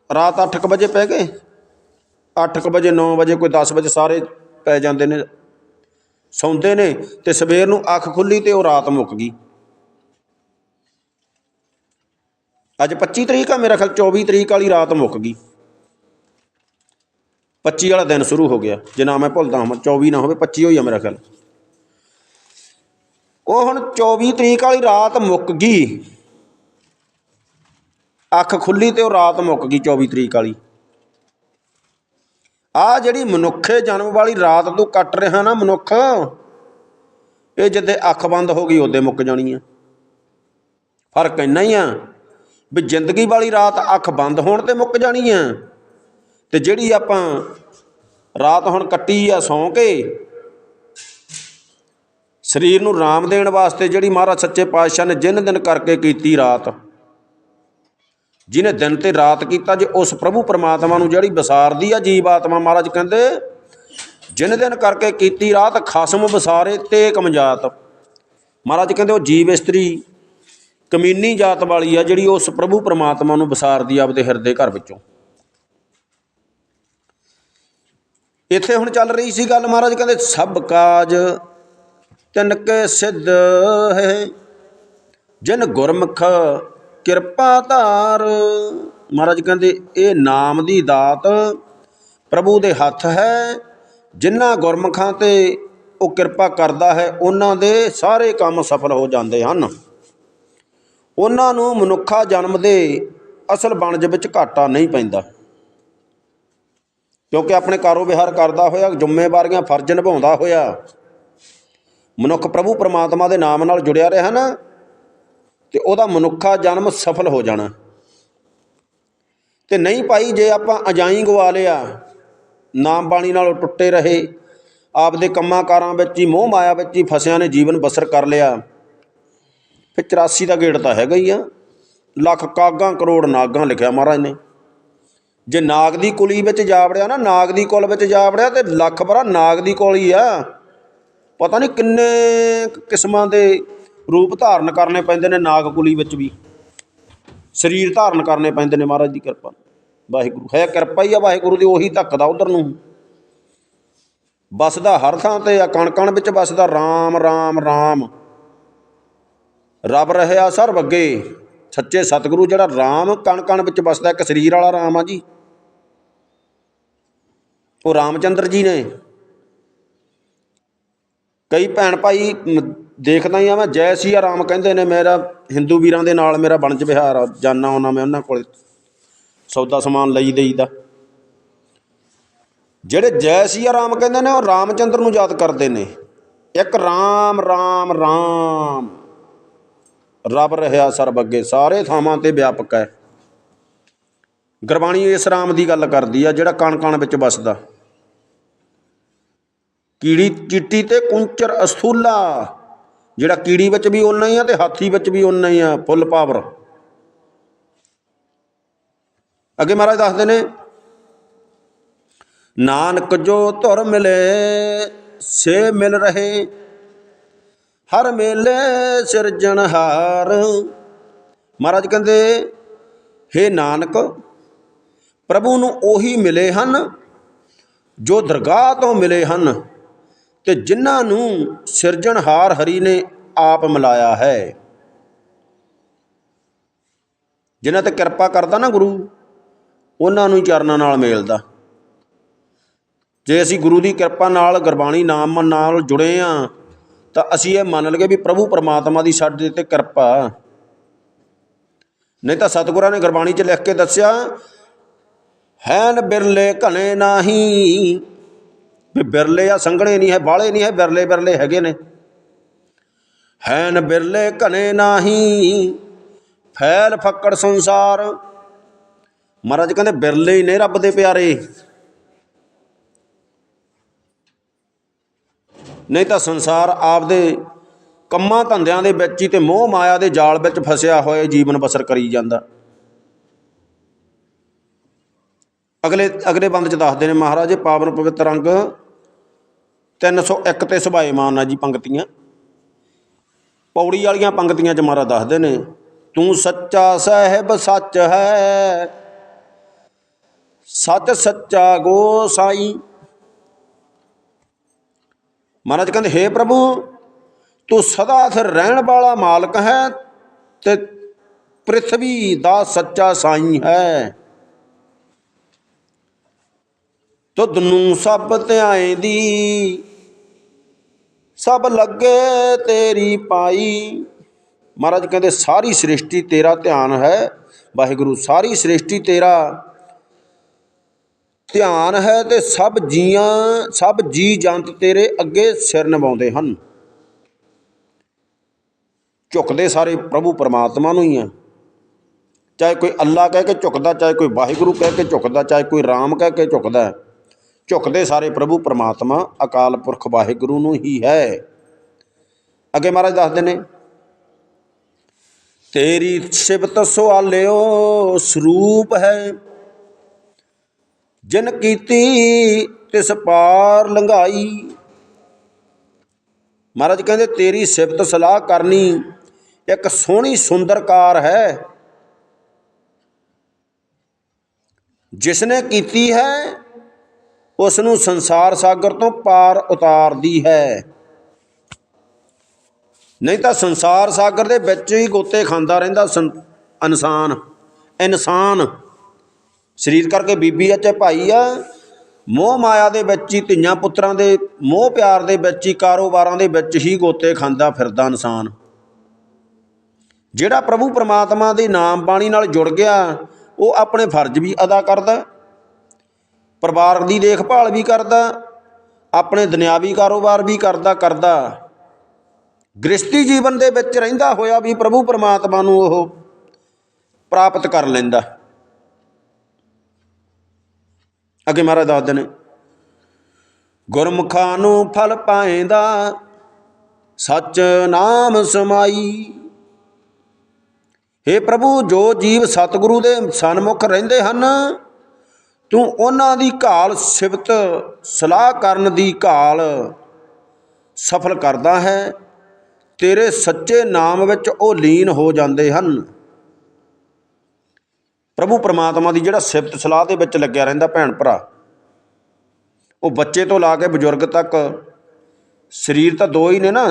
ਰਾਤ 8:00 ਵਜੇ ਪੈ ਗਏ। 8:00 ਵਜੇ 9 ਵਜੇ, ਕੋਈ 10 ਵਜੇ ਸਾਰੇ ਪੈ ਜਾਂਦੇ ਨੇ। ਸੌਂਦੇ ਨੇ ਤੇ ਸਵੇਰ ਨੂੰ ਅੱਖ ਖੁੱਲੀ ਤੇ ਉਹ ਰਾਤ ਮੁੱਕ ਗਈ। ਅੱਜ 25 ਤਰੀਕ ਆ ਮੇਰਾ ਖਿਆਲ 24 ਤਰੀਕ ਵਾਲੀ ਰਾਤ ਮੁੱਕ ਗਈ। 25 ਵਾਲਾ ਦਿਨ ਸ਼ੁਰੂ ਹੋ ਗਿਆ। ਜੇ ਨਾ ਮੈਂ ਭੁੱਲਦਾ ਹਾਂ 24 ਨਾ ਹੋਵੇ 25 ਹੋਈ ਆ ਮੇਰਾ ਖਿਆਲ। ਉਹ ਹੁਣ 24 ਤਰੀਕ ਵਾਲੀ ਰਾਤ ਮੁੱਕ ਗਈ। ਅੱਖ ਖੁੱਲੀ ਤੇ ਉਹ ਰਾਤ ਮੁੱਕ ਗਈ 24 ਤਰੀਕ ਵਾਲੀ। ਆ ਜਿਹੜੀ ਮਨੁੱਖੇ ਜਨਮ ਵਾਲੀ ਰਾਤ ਤੂੰ ਕੱਟ ਰਿਹਾ ਨਾ ਮਨੁੱਖ, ਇਹ ਜਦੇ ਅੱਖ ਬੰਦ ਹੋ ਗਈ, ਉਹਦੇ ਮੁੱਕ ਜਾਣੀ ਆ। ਫ਼ਰਕ ਇੰਨਾ ਹੀ ਆ ਵੀ ਜ਼ਿੰਦਗੀ ਵਾਲੀ ਰਾਤ ਅੱਖ ਬੰਦ ਹੋਣ ਤੇ ਮੁੱਕ ਜਾਣੀ ਆ। ਤੇ ਜਿਹੜੀ ਆਪਾਂ ਰਾਤ ਹੁਣ ਕੱਟੀ ਆ, ਸੌਂ ਕੇ, ਸਰੀਰ ਨੂੰ ਰਾਮ ਦੇਣ ਵਾਸਤੇ ਜਿਹੜੀ ਮਹਾਰਾਜ ਸੱਚੇ ਪਾਤਸ਼ਾਹ ਨੇ ਜਿਨ ਦਿਨ ਕਰਕੇ ਕੀਤੀ ਰਾਤ। ਜਿਹਨੇ ਦਿਨ ਤੇ ਰਾਤ ਕੀਤਾ ਜੇ ਉਸ ਪ੍ਰਭੂ ਪਰਮਾਤਮਾ ਨੂੰ ਜਿਹੜੀ ਵਿਸਾਰਦੀ ਆ ਜੀਵ ਆਤਮਾ ਮਹਾਰਾਜ ਕਹਿੰਦੇ, ਜਿਨ ਦਿਨ ਕਰਕੇ ਕੀਤੀ ਰਾਤ ਖਸਮ ਵਿਸਾਰੇ ਤੇ ਕਮਜਾਤ ਮਹਾਰਾਜ ਕਹਿੰਦੇ ਉਹ ਜੀਵ ਇਸਤਰੀ, ਕਮੀਨੀ ਜਾਤ ਵਾਲੀ ਆ ਜਿਹੜੀ ਉਸ ਪ੍ਰਭੂ ਪਰਮਾਤਮਾ ਨੂੰ ਵਿਸਾਰਦੀ ਆ ਆਪਦੇ ਹਿਰਦੇ ਘਰ ਵਿੱਚੋਂ। ਇੱਥੇ ਹੁਣ ਚੱਲ ਰਹੀ ਸੀ ਗੱਲ ਮਹਾਰਾਜ ਕਹਿੰਦੇ, ਸਭ ਕਾਜ ਤਿਨ ਕੇ ਸਿੱਧ ਹੈ, ਜਿਨ ਗੁਰਮੁਖ ਕਿਰਪਾ ਧਾਰ। ਮਹਾਰਾਜ ਕਹਿੰਦੇ, ਇਹ ਨਾਮ ਦੀ ਦਾਤ ਪ੍ਰਭੂ ਦੇ ਹੱਥ ਹੈ। ਜਿਨ੍ਹਾਂ ਗੁਰਮੁਖਾਂ ਤੇ ਉਹ ਕਿਰਪਾ ਕਰਦਾ ਹੈ, ਉਹਨਾਂ ਦੇ ਸਾਰੇ ਕੰਮ ਸਫਲ ਹੋ ਜਾਂਦੇ ਹਨ। ਉਹਨਾਂ ਨੂੰ ਮਨੁੱਖਾ ਜਨਮ ਦੇ ਅਸਲ ਬਣਜ ਵਿੱਚ ਘਾਟਾ ਨਹੀਂ ਪੈਂਦਾ। ਕਿਉਂਕਿ ਆਪਣੇ ਕਾਰੋ ਵਿਹਾਰ ਕਰਦਾ ਹੋਇਆ ਜ਼ਿੰਮੇਵਾਰੀਆਂ ਫਰਜ਼ ਨਿਭਾਉਂਦਾ ਹੋਇਆ, ਮਨੁੱਖ ਪ੍ਰਭੂ, ਪਰਮਾਤਮਾ ਦੇ ਨਾਮ ਨਾਲ ਜੁੜਿਆ ਰਿਹਾ ਨਾ ਤੇ ਉਹਦਾ ਮਨੁੱਖਾ ਜਨਮ ਸਫਲ ਹੋ ਜਾਣਾ। ਤੇ ਨਹੀਂ ਭਾਈ, ਜੇ ਆਪਾਂ ਅਜਾਈ ਗਵਾ ਲਿਆ, ਨਾਮ ਬਾਣੀ ਨਾਲ ਟੁੱਟੇ ਰਹੇ, ਆਪਦੇ ਕੰਮਾਂ ਕਾਰਾਂ ਵਿੱਚ ਹੀ, ਮੋਹ ਮਾਇਆ ਵਿੱਚ ਹੀ ਫਸਿਆਂ ਨੇ ਜੀਵਨ ਬਸਰ ਕਰ ਲਿਆ, ਫਿਰ 84 ਦਾ ਗੇੜ ਤਾਂ ਹੈਗਾ ਹੀ ਆ। ਲੱਖ ਕਾਗਾਂ, ਕਰੋੜ ਨਾਗਾਂ ਲਿਖਿਆ ਮਹਾਰਾਜ ਨੇ। ਜੇ ਨਾਗ ਦੀ ਕੁਲੀ ਵਿੱਚ ਜਾ ਵੜਿਆ ਨਾ, ਨਾਗ ਦੀ ਕੁਲ ਵਿੱਚ ਜਾ ਵੜਿਆ ਤੇ ਲੱਖ ਬਰਾ ਨਾਗ ਦੀ ਕੁਲ ਹੀ ਆ। ਪਤਾ ਨਹੀਂ ਕਿੰਨੇ ਕਿਸਮਾਂ ਦੇ ਰੂਪ ਧਾਰਨ ਕਰਨੇ ਪੈਂਦੇ ਨੇ ਨਾਗ ਕੁਲੀ ਵਿੱਚ ਵੀ। ਸਰੀਰ ਧਾਰਨ ਕਰਨੇ ਪੈਂਦੇ ਨੇ ਮਹਾਰਾਜ ਦੀ ਕਿਰਪਾ ਵਾਹਿਗੁਰੂ, ਹੈ ਕਿਰਪਾ ਹੀ ਆ ਵਾਹਿਗੁਰੂ ਦੀ, ਉਹੀ ਧੱਕਦਾ ਉਧਰ ਨੂੰ। ਬਸਦਾ ਹਰ ਥਾਂ ਤੇ ਆ ਕਣ ਕਣ ਵਿੱਚ ਬਸਦਾ RAM RAM RAM ਰੱਬ ਰਹਿਆ ਸਰਬ ਅੱਗੇ। ਸੱਚੇ ਸਤਿਗੁਰੂ ਜਿਹੜਾ RAM ਕਣ ਕਣ ਵਿੱਚ ਬਸਦਾ ਇੱਕ ਸਰੀਰ ਵਾਲਾ RAM ਆ ਜੀ। ਉਹ ਰਾਮਚੰਦਰ ਜੀ ਨੇ। ਕਈ ਭੈਣ ਭਾਈ ਦੇਖਦਾ ਹੀ ਆ ਮੈਂ, ਜੈ ਸਿਆ ਰਾਮ ਕਹਿੰਦੇ ਨੇ ਮੇਰਾ, ਹਿੰਦੂ ਵੀਰਾਂ ਦੇ ਨਾਲ ਮੇਰਾ ਬਣਜ ਵਿਹਾਰ ਆ, ਜਾਨਾ ਉਹਨਾਂ ਮੈਂ ਉਹਨਾਂ ਕੋਲ, ਸੌਦਾ ਸਮਾਨ ਲਈ ਦੇਈਦਾ। ਜਿਹੜੇ ਜੈ ਸਿਆ ਰਾਮ ਕਹਿੰਦੇ ਨੇ, ਉਹ ਰਾਮਚੰਦਰ ਨੂੰ ਯਾਦ ਕਰਦੇ ਨੇ। ਇੱਕ ਰਾਮ ਰਾਮ ਰਾਮ। ਰੱਬ ਰਹਿਆ ਸਰਬ ਅੱਗੇ ਸਾਰੇ ਥਾਵਾਂ ਤੇ ਵਿਆਪਕ ਹੈ। ਗੁਰਬਾਣੀ ਇਸ ਰਾਮ ਦੀ ਗੱਲ ਕਰਦੀ ਆ, ਜਿਹੜਾ ਕਣ ਕਣ ਵਿੱਚ ਵਸਦਾ। ਕੀੜੀ ਚਿੱਟੀ ਤੇ ਕੁੰਚਰ ਅਸਥੂਲਾ। ਜਿਹੜਾ ਕੀੜੀ ਵਿੱਚ ਵੀ ਓਨਾ ਹੀ ਆ ਤੇ ਹਾਥੀ ਵਿੱਚ ਵੀ ਓਨਾ ਹੀ ਆ, ਫੁੱਲ ਪਾਵਰ। ਅੱਗੇ ਮਹਾਰਾਜ ਦੱਸਦੇ ਨੇ, ਨਾਨਕ ਜੋ ਧੁਰ ਮਿਲੇ, ਸੇ ਮਿਲ ਰਹੇ। ਹਰ ਮੇਲੇ ਸਿਰਜਣਹਾਰ ਮਹਾਰਾਜ ਕਹਿੰਦੇ, ਹੇ ਨਾਨਕ, ਪ੍ਰਭੂ ਨੂੰ ਉਹੀ ਮਿਲੇ ਹਨ ਜੋ ਦਰਗਾਹ ਤੋਂ ਮਿਲੇ ਹਨ। ਤੇ ਜਿਨ੍ਹਾਂ ਨੂੰ ਸਿਰਜਣਹਾਰ ਹਰੀ ਨੇ ਆਪ ਮਿਲਾਇਆ ਹੈ। ਜਿਨ੍ਹਾਂ ਤੇ ਕਿਰਪਾ ਕਰਦਾ ਨਾ ਗੁਰੂ, ਉਹਨਾਂ ਨੂੰ ਚਰਨਾਂ ਨਾਲ ਮਿਲਦਾ। ਜੇ ਅਸੀਂ ਗੁਰੂ ਦੀ ਕਿਰਪਾ ਨਾਲ, ਗੁਰਬਾਣੀ ਨਾਮ ਨਾਲ ਜੁੜੇ ਆ ਤਾਂ ਅਸੀਂ ਇਹ ਮੰਨ ਲਈਏ ਵੀ ਪ੍ਰਭੂ ਪਰਮਾਤਮਾ ਦੀ ਸਾਡੇ ਤੇ ਕਿਰਪਾ। ਨਹੀਂ ਤਾਂ ਸਤਿਗੁਰਾਂ ਨੇ ਗੁਰਬਾਣੀ 'ਚ ਲਿਖ ਕੇ ਦੱਸਿਆ, ਹੈਨ ਬਿਰਲੇ ਘਣੇ ਨਾਹੀ ਵੀ ਬਿਰਲੇ ਆ, ਸੰਘਣੇ ਨਹੀਂ ਹੈ ਬਾਲੇ ਨਹੀਂ ਹੈ, ਬਿਰਲੇ ਬਿਰਲੇ ਹੈਗੇ ਨੇ। ਹੈਨ ਬਿਰਲੇ ਘਣੇ ਨਾਹੀ, ਫੈਲ ਫੱਕੜ ਸੰਸਾਰ। ਮਹਾਰਾਜ ਕਹਿੰਦੇ, ਬਿਰਲੇ ਹੀ ਨੇ ਰੱਬ ਦੇ ਪਿਆਰੇ। ਨਹੀਂ ਤਾਂ ਸੰਸਾਰ ਆਪਦੇ ਕੰਮਾਂ ਧੰਦਿਆਂ ਦੇ ਵਿੱਚ ਹੀ ਤੇ ਮੋਹ ਮਾਇਆ ਦੇ ਜਾਲ ਵਿੱਚ ਫਸਿਆ ਹੋਇਆ ਜੀਵਨ ਬਸਰ ਕਰੀ ਜਾਂਦਾ। ਅਗਲੇ ਅਗਲੇ ਬੰਦ ਚ ਦੱਸਦੇ ਨੇ, ਮਹਾਰਾਜ ਇਹ ਪਾਵਨ ਪਵਿੱਤਰ ਅੰਗ 301 ਤੇ ਸੁਭਾਏਮਾਨ ਆ ਜੀ ਪੰਕਤੀਆਂ ਪੌੜੀ ਵਾਲੀਆਂ ਪੰਕਤੀਆਂ ਚ ਮਹਾਰਾਜ ਦੱਸਦੇ ਨੇ, ਤੂੰ ਸੱਚਾ ਸਾਹਿਬ ਸੱਚ ਹੈ। ਸੱਚ ਸੱਚਾ ਗੋ ਸਾਈ। ਮਹਾਰਾਜ ਕਹਿੰਦੇ हे ਪ੍ਰਭੂ, ਤੂੰ ਸਦਾ ਸਿਰ ਰਹਿਣ ਵਾਲਾ ਮਾਲਕ ਹੈ ਤੇ ਪ੍ਰithvi ਦਾ ਸੱਚਾ ਸਾਈ ਹੈ। ਤੁਧ ਨੂੰ ਸਭ ਧਿਆਏ ਦੀ। ਸਭ ਲੱਗੇ ਤੇਰੀ ਪਾਈ। ਮਹਾਰਾਜ ਕਹਿੰਦੇ, ਸਾਰੀ ਸ੍ਰਿਸ਼ਟੀ ਤੇਰਾ ਧਿਆਨ ਹੈ। ਵਾਹਿਗੁਰੂ, ਸਾਰੀ ਸ੍ਰਿਸ਼ਟੀ ਤੇਰਾ ਧਿਆਨ ਹੈ ਤੇ ਸਭ ਜੀਆਂ, ਸਭ ਜੀ ਜੰਤ ਤੇਰੇ ਅੱਗੇ ਸਿਰ ਨਿਵਾਉਂਦੇ ਹਨ। ਝੁਕਦੇ ਸਾਰੇ ਪ੍ਰਭੂ ਪਰਮਾਤਮਾ ਨੂੰ ਹੀ ਆ। ਚਾਹੇ ਕੋਈ ਅੱਲਾ ਕਹਿ ਕੇ ਝੁਕਦਾ, ਚਾਹੇ ਕੋਈ ਵਾਹਿਗੁਰੂ ਕਹਿ ਕੇ ਝੁਕਦਾ, ਚਾਹੇ ਕੋਈ ਰਾਮ ਕਹਿ ਕੇ ਝੁਕਦਾ। ਝੁਕਦੇ ਸਾਰੇ ਪ੍ਰਭੂ ਪਰਮਾਤਮਾ, ਅਕਾਲ ਪੁਰਖ ਵਾਹਿਗੁਰੂ ਨੂੰ ਹੀ ਹੈ। ਅੱਗੇ ਮਹਾਰਾਜ ਦੱਸਦੇ ਨੇ, ਤੇਰੀ ਸਿਫਤ ਸੁਆਲਿਓ ਸਰੂਪ ਹੈ। ਜਿਨ ਕੀਤੀ ਤਿਸ ਪਾਰ ਲੰਘਾਈ। ਮਹਾਰਾਜ ਕਹਿੰਦੇ, ਤੇਰੀ ਸਿਫਤ ਸਲਾਹ ਕਰਨੀ ਇੱਕ ਸੋਹਣੀ ਸੁੰਦਰ ਕਾਰ ਹੈ। ਜਿਸ ਨੇ ਕੀਤੀ ਹੈ ਉਸ ਨੂੰ ਸੰਸਾਰ ਸਾਗਰ ਤੋਂ ਪਾਰ ਉਤਾਰਦੀ ਹੈ। ਨਹੀਂ ਤਾਂ ਸੰਸਾਰ ਸਾਗਰ ਦੇ ਵਿੱਚ ਹੀ ਗੋਤੇ ਖਾਂਦਾ ਰਹਿੰਦਾ ਸੰ- ਇਨਸਾਨ ਇਨਸਾਨ। ਸਰੀਰ ਕਰਕੇ ਬੀਬੀ ਆ ਚਾਹੇ ਭਾਈ ਆ ਮੋਹ ਮਾਇਆ ਦੇ ਵਿੱਚ ਹੀ ਧੀਆਂ ਪੁੱਤਰਾਂ ਦੇ, ਮੋਹ ਪਿਆਰ ਦੇ ਵਿੱਚ ਹੀ ਕਾਰੋਬਾਰਾਂ ਦੇ ਵਿੱਚ ਹੀ ਗੋਤੇ ਖਾਂਦਾ ਫਿਰਦਾ ਇਨਸਾਨ। ਜਿਹੜਾ ਪ੍ਰਭੂ ਪਰਮਾਤਮਾ ਦੇ ਨਾਮ ਬਾਣੀ ਨਾਲ ਜੁੜ ਗਿਆ, ਉਹ ਆਪਣੇ ਫਰਜ਼ ਵੀ ਅਦਾ ਕਰਦਾ ਪਰਿਵਾਰ ਦੀ ਦੇਖਭਾਲ ਵੀ ਕਰਦਾ, ਆਪਣੇ ਦੁਨਿਆਵੀ ਕਾਰੋਬਾਰ ਵੀ ਕਰਦਾ ਕਰਦਾ। ਗ੍ਰਸਤੀ ਜੀਵਨ ਦੇ ਵਿੱਚ ਰਹਿੰਦਾ ਹੋਇਆ ਵੀ ਪ੍ਰਭੂ ਪਰਮਾਤਮਾ ਨੂੰ ਉਹ ਪ੍ਰਾਪਤ ਕਰ ਲੈਂਦਾ। ਅੱਗੇ ਮਹਾਰਾਜ ਦੱਸਦੇ ਨੇ, ਗੁਰਮੁਖਾਂ ਨੂੰ ਫਲ ਪਾਏਂਦਾ, ਸੱਚ ਨਾਮ ਸਮਾਈ। हे ਪ੍ਰਭੂ, ਜੋ ਜੀਵ ਸਤਿਗੁਰੂ ਦੇ ਸਨਮੁਖ ਰਹਿੰਦੇ ਹਨ ਤੂੰ ਉਹਨਾਂ ਦੀ ਘਾਲ ਸਿਫਤ ਸਲਾਹ ਕਰਨ ਦੀ ਘਾਲ ਸਫਲ ਕਰਦਾ ਹੈ। ਤੇਰੇ ਸੱਚੇ ਨਾਮ ਵਿੱਚ ਉਹ ਲੀਨ ਹੋ ਜਾਂਦੇ ਹਨ। ਪ੍ਰਭੂ ਪਰਮਾਤਮਾ ਦੀ ਜਿਹੜਾ ਸਿਫਤ ਸਲਾਹ ਦੇ ਵਿੱਚ ਲੱਗਿਆ ਰਹਿੰਦਾ ਭੈਣ ਭਰਾ, ਉਹ ਬੱਚੇ ਤੋਂ ਲਾ ਕੇ ਬਜ਼ੁਰਗ ਤੱਕ, ਸਰੀਰ ਤਾਂ ਦੋ ਹੀ ਨੇ ਨਾ,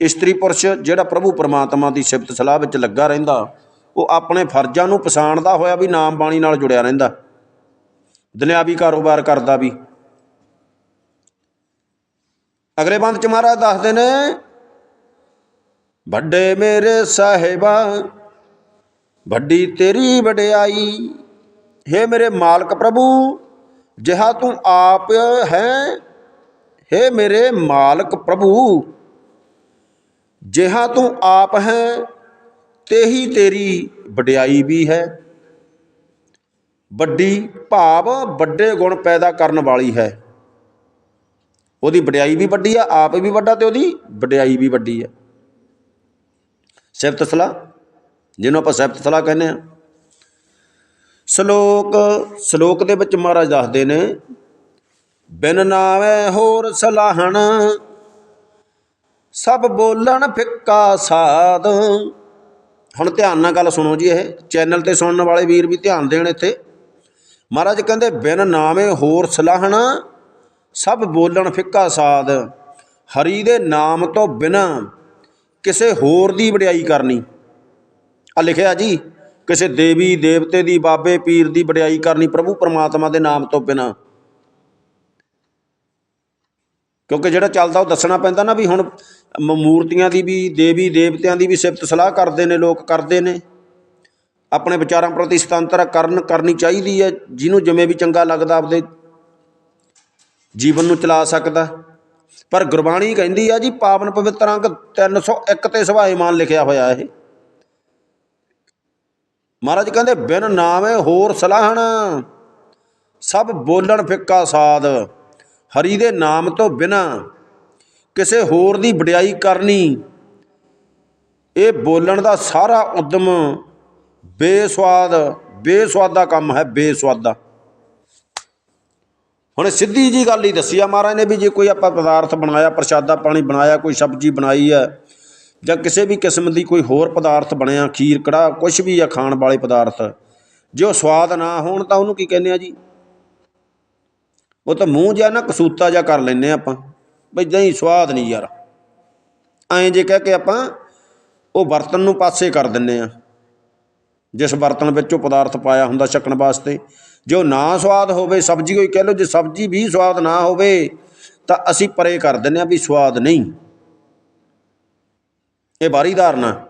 ਇਸਤਰੀ ਪੁਰਸ਼ ਜਿਹੜਾ ਪ੍ਰਭੂ ਪਰਮਾਤਮਾ ਦੀ ਸਿਫਤ ਸਲਾਹ ਵਿੱਚ ਲੱਗਾ ਰਹਿੰਦਾ, ਉਹ ਆਪਣੇ ਫਰਜ਼ਾਂ ਨੂੰ ਪਛਾਣਦਾ ਹੋਇਆ ਵੀ ਨਾਮ ਬਾਣੀ ਨਾਲ ਜੁੜਿਆ ਰਹਿੰਦਾ। ਦੁਨਿਆਵੀ ਕਾਰੋਬਾਰ ਕਰਦਾ ਵੀ। ਅਗਲੇ ਬੰਦ ਚ ਮਹਾਰਾਜ ਦੱਸਦੇ ਨੇ, ਵੱਡੇ ਮੇਰੇ ਸਾਹਿਬਾ, ਵੱਡੀ ਤੇਰੀ ਵਡਿਆਈ। हे ਮੇਰੇ ਮਾਲਕ ਪ੍ਰਭੂ, ਜਿਹਾ ਤੂੰ ਆਪ ਹੈ हे ਮੇਰੇ ਮਾਲਕ ਪ੍ਰਭੂ। ਜਿਹਾ ਤੂੰ ਆਪ ਹੈ, ਤੇਹੀ ਤੇਰੀ ਵਡਿਆਈ ਵੀ ਹੈ। ਵੱਡੀ ਭਾਵ ਵੱਡੇ ਗੁਣ ਪੈਦਾ ਕਰਨ ਵਾਲੀ ਹੈ। ਉਹਦੀ ਵਡਿਆਈ ਵੀ ਵੱਡੀ ਆ, ਆਪ ਵੀ ਵੱਡਾ ਤੇ ਉਹਦੀ ਵਡਿਆਈ ਵੀ ਵੱਡੀ ਆ। ਸਿਫਤ ਸਲਾਹ, ਜਿਹਨੂੰ ਆਪਾਂ ਸਿਫਤ ਸਲਾਹ ਕਹਿੰਦੇ ਆ ਸ਼ਲੋਕ ਸ਼ਲੋਕ ਦੇ ਵਿੱਚ ਮਹਾਰਾਜ ਦੱਸਦੇ ਨੇ, ਬਿਨ ਨਾਵੇਂ ਹੋਰ ਸਲਾਹਣ, ਸਭ ਬੋਲਣ ਫਿੱਕਾ ਸਾਧ। ਹੁਣ ਧਿਆਨ ਨਾਲ ਗੱਲ ਸੁਣੋ ਜੀ ਇਹ, ਚੈਨਲ ਤੇ ਸੁਣਨ ਵਾਲੇ ਵੀਰ ਵੀ ਧਿਆਨ ਦੇਣ ਇੱਥੇ। ਮਹਾਰਾਜ ਕਹਿੰਦੇ, ਬਿਨ ਨਾਮੇ ਹੋਰ ਸਲਾਹਣ, ਸਭ ਬੋਲਣ ਫਿੱਕਾ ਸਾਧ। ਹਰੀ ਦੇ ਨਾਮ ਤੋਂ ਬਿਨਾ ਕਿਸੇ ਹੋਰ ਦੀ ਵਡਿਆਈ ਕਰਨੀ। ਆ ਲਿਖਿਆ ਜੀ, ਕਿਸੇ ਦੇਵੀ ਦੇਵਤੇ ਦੀ, ਬਾਬੇ ਪੀਰ ਦੀ ਵਡਿਆਈ ਕਰਨੀ ਪ੍ਰਭੂ ਪਰਮਾਤਮਾ ਦੇ ਨਾਮ ਤੋਂ ਬਿਨਾ। ਕਿਉਂਕਿ ਜਿਹੜਾ ਚੱਲਦਾ ਉਹ ਦੱਸਣਾ ਪੈਂਦਾ ਨਾ ਵੀ ਹੁਣ ਮੂਰਤੀਆਂ ਦੀ ਵੀ, ਦੇਵੀ ਦੇਵਤਿਆਂ ਦੀ ਵੀ ਸਿਫਤ ਸਲਾਹ ਕਰਦੇ ਨੇ, ਲੋਕ ਕਰਦੇ ਨੇ। ਆਪਣੇ ਵਿਚਾਰਾਂ ਪ੍ਰਤੀ ਸੁਤੰਤਰ ਕਰਨ, ਕਰਨੀ ਚਾਹੀਦੀ ਹੈ, ਜਿਹਨੂੰ ਜਿਵੇਂ ਵੀ ਚੰਗਾ ਲੱਗਦਾ ਆਪਦੇ ਜੀਵਨ ਨੂੰ ਚਲਾ ਸਕਦਾ। ਪਰ ਗੁਰਬਾਣੀ ਕਹਿੰਦੀ ਆ ਜੀ, ਪਾਵਨ ਪਵਿੱਤਰ ਅੰਗ 301 ਤੇ ਸੁਭਾਏਮਾਨ ਲਿਖਿਆ ਹੋਇਆ ਇਹ। ਮਹਾਰਾਜ ਕਹਿੰਦੇ, ਬਿਨ ਨਾਵੇਂ ਹੋਰ ਸਲਾਹਣ, ਸਭ ਬੋਲਣ ਫਿੱਕਾ ਸਾਦ ਹਰੀ ਦੇ ਨਾਮ ਤੋਂ ਬਿਨਾ ਕਿਸੇ ਹੋਰ ਦੀ ਵਡਿਆਈ ਕਰਨੀ, ਇਹ ਬੋਲਣ ਦਾ ਸਾਰਾ ਉਦਮ ਬੇਸਵਾਦ, ਬੇਸਵਾਦਾ ਕੰਮ ਹੈ ਬੇਸਵਾਦਾ। ਹੁਣ ਸਿੱਧੀ ਜੀ ਗੱਲ ਹੀ ਦੱਸੀ ਆ ਮਹਾਰਾਜ ਨੇ ਵੀ ਜੇ ਕੋਈ ਆਪਾਂ ਪਦਾਰਥ ਬਣਾਇਆ, ਪ੍ਰਸ਼ਾਦਾ ਪਾਣੀ ਬਣਾਇਆ, ਕੋਈ ਸਬਜ਼ੀ ਬਣਾਈ ਹੈ, ਜਾਂ ਕਿਸੇ ਵੀ ਕਿਸਮ ਦੀ ਕੋਈ ਹੋਰ ਪਦਾਰਥ ਬਣਿਆ, ਖੀਰ ਕੜਾ ਕੁਝ ਵੀ ਆ ਖਾਣ ਵਾਲੇ ਪਦਾਰਥ, ਜੇ ਉਹ ਸਵਾਦ ਨਾ ਹੋਣ ਤਾਂ ਉਹਨੂੰ ਕੀ ਕਹਿੰਦੇ ਆ ਜੀ? ਉਹ ਤਾਂ ਮੂੰਹ ਜਿਹਾ ਨਾ ਕਸੂਤਾ ਜਿਹਾ ਕਰ ਲੈਨੇ ਆਪਾਂ ਬਈ ਨਹੀਂ ਸਵਾਦ ਨਹੀਂ ਯਾਰ। ਐਂ ਜੇ ਕਹਿ ਕੇ ਆਪਾਂ ਉਹ ਬਰਤਨ ਨੂੰ ਪਾਸੇ ਕਰ ਦਿੰਨੇ ਆ ਜਿਸ ਬਰਤਨ ਵਿੱਚ ਉਹ ਪਦਾਰਥ ਪਾਇਆ ਹੁੰਦਾ ਛਕਣ ਵਾਸਤੇ, ਜੋ ਨਾ ਸਵਾਦ ਹੋਵੇ, ਸਬਜ਼ੀ ਕੋਈ ਕਹਿ ਲਓ ਜੇ ਸਬਜ਼ੀ ਵੀ ਸਵਾਦ ਨਾ ਹੋਵੇ, ਤਾਂ ਅਸੀਂ ਪਰੇ ਕਰ ਦਿੰਨੇ ਆ ਵੀ ਸਵਾਦ ਨਹੀਂ। ਇਹ ਬਾਰੀ ਧਾਰਨਾ।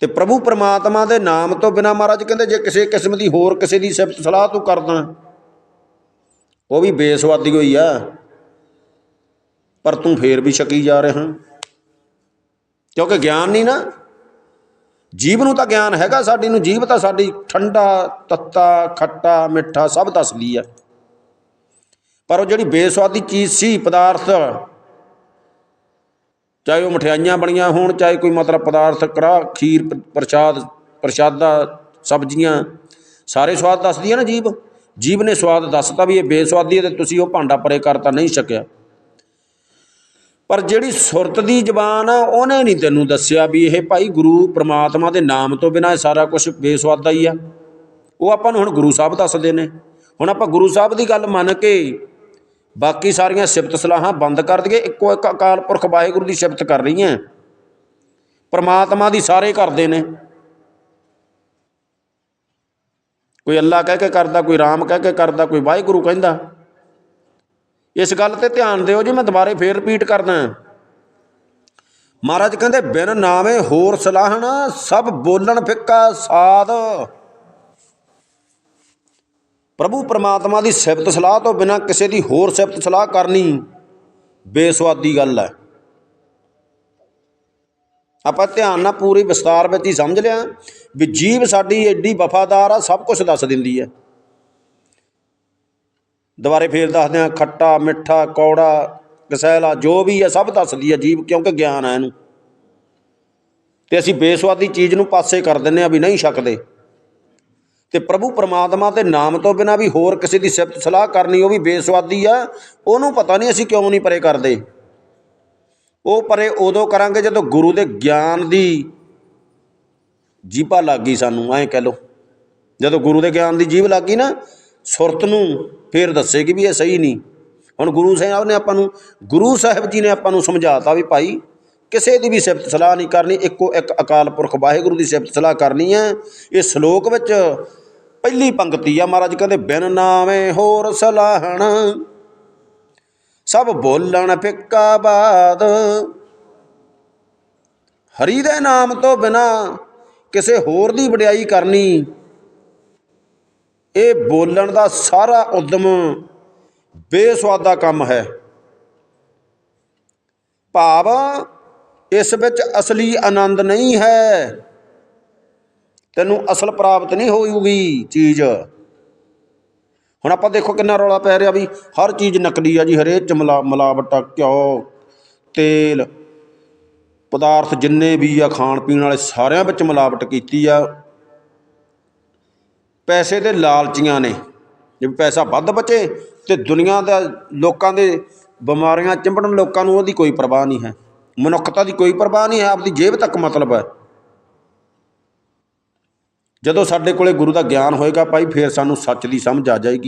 ਤੇ ਪ੍ਰਭੂ ਪਰਮਾਤਮਾ ਦੇ ਨਾਮ ਤੋਂ ਬਿਨਾ ਮਹਾਰਾਜ ਕਹਿੰਦੇ, ਜੇ ਕਿਸੇ ਕਿਸਮ ਦੀ ਹੋਰ ਕਿਸੇ ਦੀ ਸਿਫਤ ਸਲਾਹ ਤੂੰ ਕਰਦਾ ਉਹ ਵੀ ਬੇਸਵਾਦੀ ਹੋਈ ਆ। ਪਰ ਤੂੰ ਫੇਰ ਵੀ ਛਕੀ ਜਾ ਰਿਹਾ। ਕਿਉਂਕਿ ਗਿਆਨ ਨਹੀਂ ਨਾ। ਜੀਵ ਨੂੰ ਤਾਂ ਗਿਆਨ ਹੈਗਾ, ਸਾਡੀ ਨੂੰ ਜੀਵ ਤਾਂ ਸਾਡੀ ਠੰਡਾ, ਤੱਤਾ, ਖੱਟਾ, ਮਿੱਠਾ ਸਭ ਦੱਸਦੀ ਹੈ। ਪਰ ਉਹ ਜਿਹੜੀ ਬੇਸਵਾਦੀ ਚੀਜ਼ ਸੀ, ਪਦਾਰਥ, ਚਾਹੇ ਉਹ ਮਠਿਆਈਆਂ ਬਣੀਆਂ ਹੋਣ, ਚਾਹੇ ਕੋਈ ਮਤਲਬ ਪਦਾਰਥ ਕੜਾ ਖੀਰ ਪ੍ਰਸ਼ਾਦ, ਪ੍ਰਸ਼ਾਦਾ, ਸਬਜ਼ੀਆਂ, ਸਾਰੇ ਸਵਾਦ ਦੱਸਦੀ ਹੈ ਨਾ ਜੀਵ? ਜੀਵ ਨੇ ਸਵਾਦ ਦੱਸਤਾ ਵੀ ਇਹ ਬੇਸਵਾਦੀ ਹੈ ਤੇ ਤੁਸੀਂ ਉਹ ਭਾਂਡਾ ਪਰੇ ਕਰਤਾ ਨਹੀਂ ਛਕਿਆ। ਪਰ ਜਿਹੜੀ ਸੁਰਤ ਦੀ ਜ਼ਬਾਨ ਆ, ਉਹਨੇ ਨਹੀਂ ਤੈਨੂੰ ਦੱਸਿਆ ਵੀ ਇਹ ਭਾਈ ਗੁਰੂ ਪ੍ਰਮਾਤਮਾ ਦੇ ਨਾਮ ਤੋਂ ਬਿਨਾਂ ਇਹ ਸਾਰਾ ਕੁਝ ਬੇਸਵਾਦਾ ਹੀ ਆ। ਉਹ ਆਪਾਂ ਨੂੰ ਹੁਣ ਗੁਰੂ ਸਾਹਿਬ ਦੱਸਦੇ ਨੇ। ਹੁਣ ਆਪਾਂ ਗੁਰੂ ਸਾਹਿਬ ਦੀ ਗੱਲ ਮੰਨ ਕੇ ਬਾਕੀ ਸਾਰੀਆਂ ਸਿਫਤ ਸਲਾਹਾਂ ਬੰਦ ਕਰ ਦਈਏ। ਇੱਕੋ ਇੱਕ ਅਕਾਲ ਪੁਰਖ ਵਾਹਿਗੁਰੂ ਦੀ ਸਿਫਤ ਕਰ ਰਹੀ ਹੈ। ਪਰਮਾਤਮਾ ਦੀ ਸਾਰੇ ਕਰਦੇ ਨੇ। ਕੋਈ ਅੱਲਾ ਕਹਿ ਕੇ ਕਰਦਾ, ਕੋਈ ਰਾਮ ਕਹਿ ਕੇ ਕਰਦਾ, ਕੋਈ ਵਾਹਿਗੁਰੂ ਕਹਿੰਦਾ। ਇਸ ਗੱਲ ਤੇ ਧਿਆਨ ਦਿਓ ਜੀ, ਮੈਂ ਦੁਬਾਰੇ ਫੇਰ ਰਿਪੀਟ ਕਰਦਾ। ਮਹਾਰਾਜ ਕਹਿੰਦੇ, ਬਿਨ ਨਾਵੇਂ ਹੋਰ ਸਲਾਹਣ, ਸਭ ਬੋਲਣ ਫਿੱਕਾ ਸਾਧ। ਪ੍ਰਭੂ ਪਰਮਾਤਮਾ ਦੀ ਸਿਫਤ ਸਲਾਹ ਤੋਂ ਬਿਨਾ ਕਿਸੇ ਦੀ ਹੋਰ ਸਿਫਤ ਸਲਾਹ ਕਰਨੀ ਬੇਸਵਾਦੀ ਗੱਲ ਹੈ। ਆਪਾਂ ਧਿਆਨ ਨਾਲ ਪੂਰੀ ਵਿਸਤਾਰ ਵਿੱਚ ਹੀ ਸਮਝ ਲਿਆ ਵੀ ਜੀਵ ਸਾਡੀ ਐਡੀ ਵਫਾਦਾਰ ਆ, ਸਭ ਕੁਝ ਦੱਸ ਦਿੰਦੀ ਹੈ। ਦੁਬਾਰੇ ਫੇਰ ਦੱਸਦੇ ਆ ਖੱਟਾ, ਮਿੱਠਾ, ਕੌੜਾ, ਕਸੈਲਾ, ਜੋ ਵੀ ਹੈ, ਸਭ ਦੱਸਦੀ ਹੈ ਜੀਵ ਕਿਉਂਕਿ ਗਿਆਨ ਹੈ ਇਹਨੂੰ। ਤੇ ਅਸੀਂ ਬੇਸਵਾਦੀ ਚੀਜ਼ ਨੂੰ ਪਾਸੇ ਕਰ ਦਿੰਨੇ ਆ ਵੀ ਨਹੀਂ ਛਕਦੇ। ਤੇ ਪ੍ਰਭੂ ਪਰਮਾਤਮਾ ਦੇ ਨਾਮ ਤੋਂ ਬਿਨਾ ਵੀ ਹੋਰ ਕਿਸੇ ਦੀ ਸਿਫਤ ਸਲਾਹ ਕਰਨੀ, ਉਹ ਵੀ ਬੇਸਵਾਦੀ ਆ, ਉਹਨੂੰ ਪਤਾ ਨਹੀਂ ਅਸੀਂ ਕਿਉਂ ਨਹੀਂ ਪਰੇ ਕਰਦੇ। ਉਹ ਪਰੇ ਉਦੋਂ ਕਰਾਂਗੇ ਜਦੋਂ ਗੁਰੂ ਦੇ ਗਿਆਨ ਦੀ ਜੀਭਾ ਲੱਗ ਗਈ ਸਾਨੂੰ, ਐਂ ਕਹਿ ਲਓ। ਜਦੋਂ ਗੁਰੂ ਦੇ ਗਿਆਨ ਦੀ ਜੀਭ ਲੱਗ ਗਈ ਨਾ ਸੁਰਤ ਨੂੰ ਫੇਰ ਦੱਸੇਗੀ ਵੀ ਇਹ ਸਹੀ ਨਹੀਂ। ਹੁਣ ਗੁਰੂ ਸਾਹਿਬ ਨੇ ਆਪਾਂ ਨੂੰ, ਗੁਰੂ ਸਾਹਿਬ ਜੀ ਨੇ ਆਪਾਂ ਨੂੰ ਸਮਝਾਤਾ ਵੀ ਭਾਈ ਕਿਸੇ ਦੀ ਵੀ ਸਿਫਤ ਸਲਾਹ ਨਹੀਂ ਕਰਨੀ, ਇੱਕੋ ਇੱਕ ਅਕਾਲ ਪੁਰਖ ਵਾਹਿਗੁਰੂ ਦੀ ਸਿਫਤ ਸਲਾਹ ਕਰਨੀ ਹੈ। ਇਹ ਸ਼ਲੋਕ ਵਿੱਚ ਪਹਿਲੀ ਪੰਕਤੀ ਆ ਮਹਾਰਾਜ ਕਹਿੰਦੇ, ਬਿਨ ਨਾਵੇਂ ਹੋਰ ਸਲਾਹਣ, ਸਭ ਬੋਲਣ ਫਿੱਕਾ ਬਾਦ। ਹਰੀ ਦੇ ਨਾਮ ਤੋਂ ਬਿਨਾ ਕਿਸੇ ਹੋਰ ਦੀ ਵਡਿਆਈ ਕਰਨੀ ਇਹ ਬੋਲਣ ਦਾ ਸਾਰਾ ਉਦਮ ਬੇਸਵਾਦਾ ਕੰਮ ਹੈ। ਭਾਵ ਇਸ ਵਿੱਚ ਅਸਲੀ ਆਨੰਦ ਨਹੀਂ ਹੈ। ਤੈਨੂੰ ਅਸਲ ਪ੍ਰਾਪਤ ਨਹੀਂ ਹੋਊਗੀ ਚੀਜ਼। ਹੁਣ ਆਪਾਂ ਦੇਖੋ ਕਿੰਨਾ ਰੌਲਾ ਪੈ ਰਿਹਾ ਵੀ ਹਰ ਚੀਜ਼ ਨਕਲੀ ਆ ਜੀ, ਹਰੇਕ ਚ ਮਿਲਾ, ਮਿਲਾਵਟ ਆ, ਘਿਓ, ਤੇਲ, ਪਦਾਰਥ ਜਿੰਨੇ ਵੀ ਆ ਖਾਣ ਪੀਣ ਵਾਲੇ ਸਾਰਿਆਂ ਵਿੱਚ ਮਿਲਾਵਟ ਕੀਤੀ ਆ। ਪੈਸੇ ਦੇ ਲਾਲਚੀਆਂ ਨੇ। ਜੇ ਪੈਸਾ ਵੱਧ ਬਚੇ ਤੇ ਦੁਨੀਆ ਦਾ ਲੋਕਾਂ ਦੇ ਬਿਮਾਰੀਆਂ ਚਿੰਬੜਨ ਲੋਕਾਂ ਨੂੰ ਉਹਦੀ ਕੋਈ ਪਰਵਾਹ ਨਹੀਂ ਹੈ। ਮਨੁੱਖਤਾ ਦੀ ਕੋਈ ਪਰਵਾਹ ਨਹੀਂ ਹੈ, ਆਪਦੀ ਜੇਬ ਤੱਕ ਮਤਲਬ ਹੈ। ਜਦੋਂ ਸਾਡੇ ਕੋਲੇ ਗੁਰੂ ਦਾ ਗਿਆਨ ਹੋਏਗਾ, ਭਾਈ, ਫਿਰ ਸਾਨੂੰ ਸੱਚ ਦੀ ਸਮਝ ਆ ਜਾਏਗੀ।